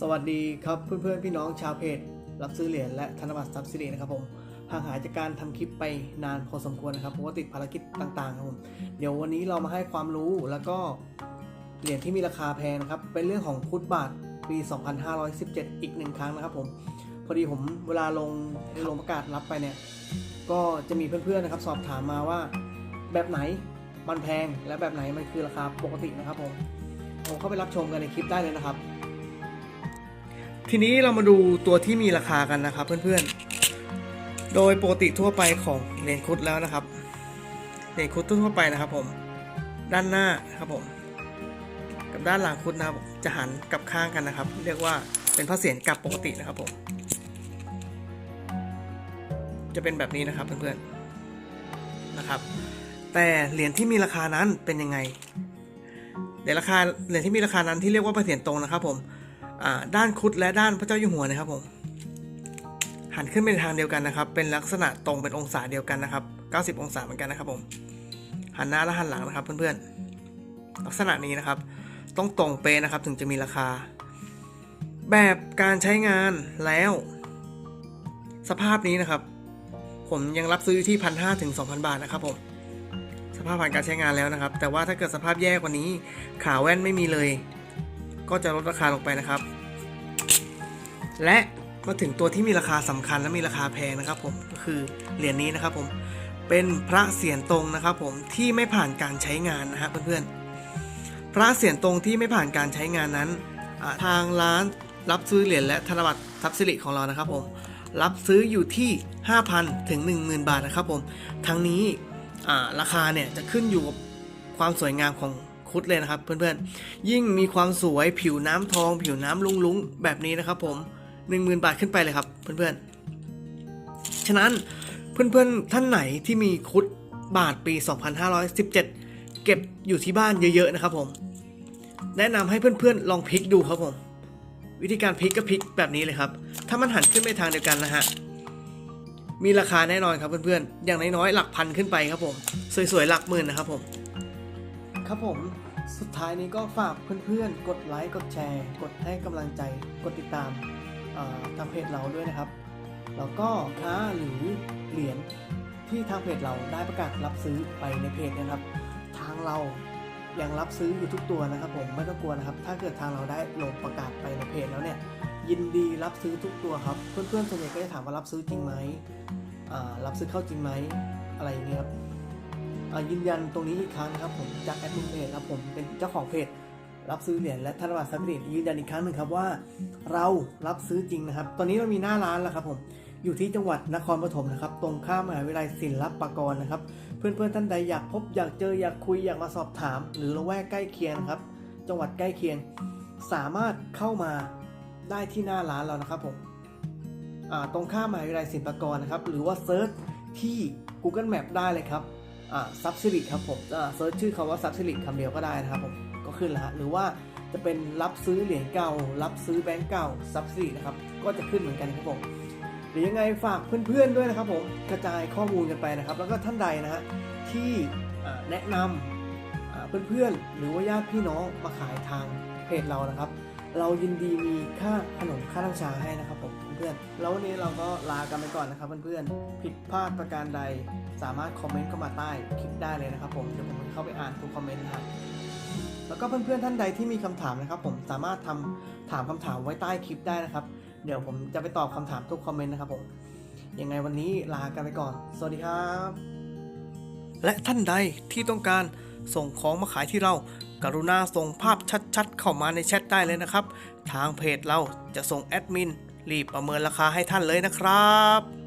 สวัสดีครับเพื่อนๆพี่น้องชาวเพจรับซื้อเหรียญและธนบัตรทรัพย์สิรินะครับผมห่างหายจากการทำคลิปไปนานพอสมควรนะครับเพราะว่าติดภารกิจต่างๆครับผมเดี๋ยววันนี้เรามาให้ความรู้แล้วก็เหรียญที่มีราคาแพงนะครับเป็นเรื่องของฟุตบาทปี 2517 อีกหนึ่งครั้งนะครับผมพอดีผมเวลาลงลงประกาศรับไปเนี่ยก็จะมีเพื่อนๆนะครับสอบถามมาว่าแบบไหนมันแพงและแบบไหนมันคือราคาปกตินะครับผมผมเข้าไปรับชมกันในคลิปได้เลยนะครับ ทีนี้เรามาดูตัวที่มีราคากันนะครับเพื่อนๆ โดยปกติทั่วไปของเหรียญคุดแล้วนะครับเหรียญคุดทั่วไปนะครับผม ด้านหน้าครับผม กับด้านหลังคุดนะครับ จะหันกลับข้างกันนะครับ เรียกว่าเป็นพระเศียรกลับปกตินะครับผม จะเป็นแบบนี้นะครับเพื่อนๆ นะครับ แต่เหรียญที่มีราคานั้นเป็นยังไงเหรียญราคาเหรียญที่มีราคานั้นที่เรียกว่าพระเศียรตรงนะครับผม ด้านคุดและด้านพระเจ้าอยู่หัวนะครับผมหันขึ้นไปในทางเดียวกันนะครับ เป็นลักษณะตรงเป็นองศาเดียวกันนะครับ 90 องศาเหมือนกันนะครับผมหันหน้าและหันหลังนะครับ เพื่อนๆ ลักษณะนี้นะครับ ต้องตรงเป๊ะนะครับถึงจะมีราคา แบบการใช้งานแล้ว สภาพนี้นะครับ ผมยังรับซื้ออยู่ที่พันห้าถึงสองพันบาทนะครับผมสภาพผ่านการใช้งานแล้วนะครับ แต่ว่าถ้าเกิดสภาพแย่กว่านี้ขาแว่นไม่มีเลย ก็จะลดราคาลงไปนะครับ และมาถึงตัวที่มีราคาสำคัญและมีราคาแพงนะครับผมก็คือเหรียญนี้นะครับผมเป็นพระเศียรตรงนะครับผมที่ไม่ผ่านการใช้งานนะฮะเพื่อนๆพระเศียรตรงที่ไม่ผ่านการใช้งานนั้น ทางร้านรับซื้อเหรียญและธนบัตรทรัพย์สิริของเรานะครับผมรับซื้ออยู่ที่ 5,000 ถึง 10,000 บาทนะครับผมทั้งนี้ราคาเนี่ยจะขึ้นอยู่กับความสวยงามของ คุดเลยนะครับเพื่อนๆ ยิ่งมีความสวยผิวน้ำทอง ผิวน้ำลุ้งๆ แบบนี้นะครับผม10,000 บาทขึ้นไปเลยครับเพื่อนๆ ฉะนั้นเพื่อนๆท่านไหนที่มีคุดบาทปี 2517 เก็บอยู่ที่บ้านเยอะๆนะครับผม แนะนำให้เพื่อนๆลองพลิกดูครับผม วิธีการพลิกก็พลิกแบบนี้เลยครับ ถ้ามันหันขึ้นไปทางเดียวกันนะฮะมีราคาแน่นอนครับเพื่อนๆ อย่างน้อยๆ หลักพันขึ้นไปครับผม สวยๆ หลักหมื่นนะครับผม ครับผม สุดท้ายนี้ก็ฝากเพื่อนๆ กดไลค์กดแชร์ กดให้กำลังใจ กดติดตามทางเพจเราด้วยนะครับ แล้วก็ค้าหรือเหรียญที่ทางเพจเราได้ประกาศรับซื้อไปในเพจนะครับ ทางเรายังรับซื้ออยู่ทุกตัวนะครับ ผมไม่ต้องกลัวนะครับ ถ้าเกิดทางเราได้ลงประกาศไปในเพจแล้วเนี่ยยินดีรับซื้อทุกตัวครับ เพื่อนๆส่วนใหญ่ก็จะถามว่ารับซื้อจริงไหมรับซื้อเข้าจริงไหมอะไรอย่างเงี้ยครับ ยืนยันตรงนี้อีกครั้งครับผมจากแอดมินเพจครับผมเป็นเจ้าของเพจรับซื้อเหรียญและธนบัตรทรัพย์สินยืนยันอีกครั้งหนึ่งครับว่า เรารับซื้อจริงนะครับ ตอนนี้เรามีหน้าร้านแล้วครับผมอยู่ที่จังหวัดนครปฐมนะครับ ตรงข้ามมหาวิทยาลัยศิลปากรนะครับ เพื่อนๆท่านใดอยากพบอยากเจออยากคุยอยากมาสอบถาม หรือละแวกใกล้เคียงนะครับ จังหวัดใกล้เคียง สามารถเข้ามาได้ที่หน้าร้านเรานะครับผมตรงข้ามมหาวิทยาลัยศิลปากรนะครับ หรือว่าเซิร์ชที่ Google Map ได้เลยครับ ซับซิลิครับผมอ่าเซิร์ชชื่อคำว่าซับซิลิคำเดียวก็ได้นะครับผมก็ขึ้นแล้วฮะหรือว่าจะเป็นรับซื้อเหรียญเก่า รับซื้อแบงก์เก่าซับซิลินะครับก็จะขึ้นเหมือนกันครับผมหรือยังไงฝากเพื่อนๆด้วยนะครับผมกระจายข้อมูลกันไปนะครับ แล้วก็ท่านใดนะฮะที่แนะนำอ่าเพื่อนๆหรือว่าญาติพี่น้องมาขายทางเพจเรานะครับ เรายินดีมีค่าขนมค่าน้ำชาให้นะครับผมเพื่อนๆแล้ววันนี้เราก็ลากันไปก่อนนะครับเพื่อนๆผิดพลาดประการใด สามารถคอมเมนต์เข้ามาใต้คลิปได้เลยนะครับผมเดี๋ยวผมจะเข้าไปอ่านทุกคอมเมนต์นะครับแล้วก็เพื่อนๆท่านใดที่มีคำถามนะครับผมสามารถทำถามคำถามไว้ใต้คลิปได้นะครับ เดี๋ยวผมจะไปตอบคำถามทุกคอมเมนต์นะครับผมยังไงวันนี้ลากันไปก่อน สวัสดีครับ และท่านใดที่ต้องการส่งของมาขายที่เรา กรุณาส่งภาพชัดๆ เข้ามาในแชทได้เลยนะครับ ทางเพจเราจะส่งแอดมินรีบประเมินราคาให้ท่านเลยนะครับ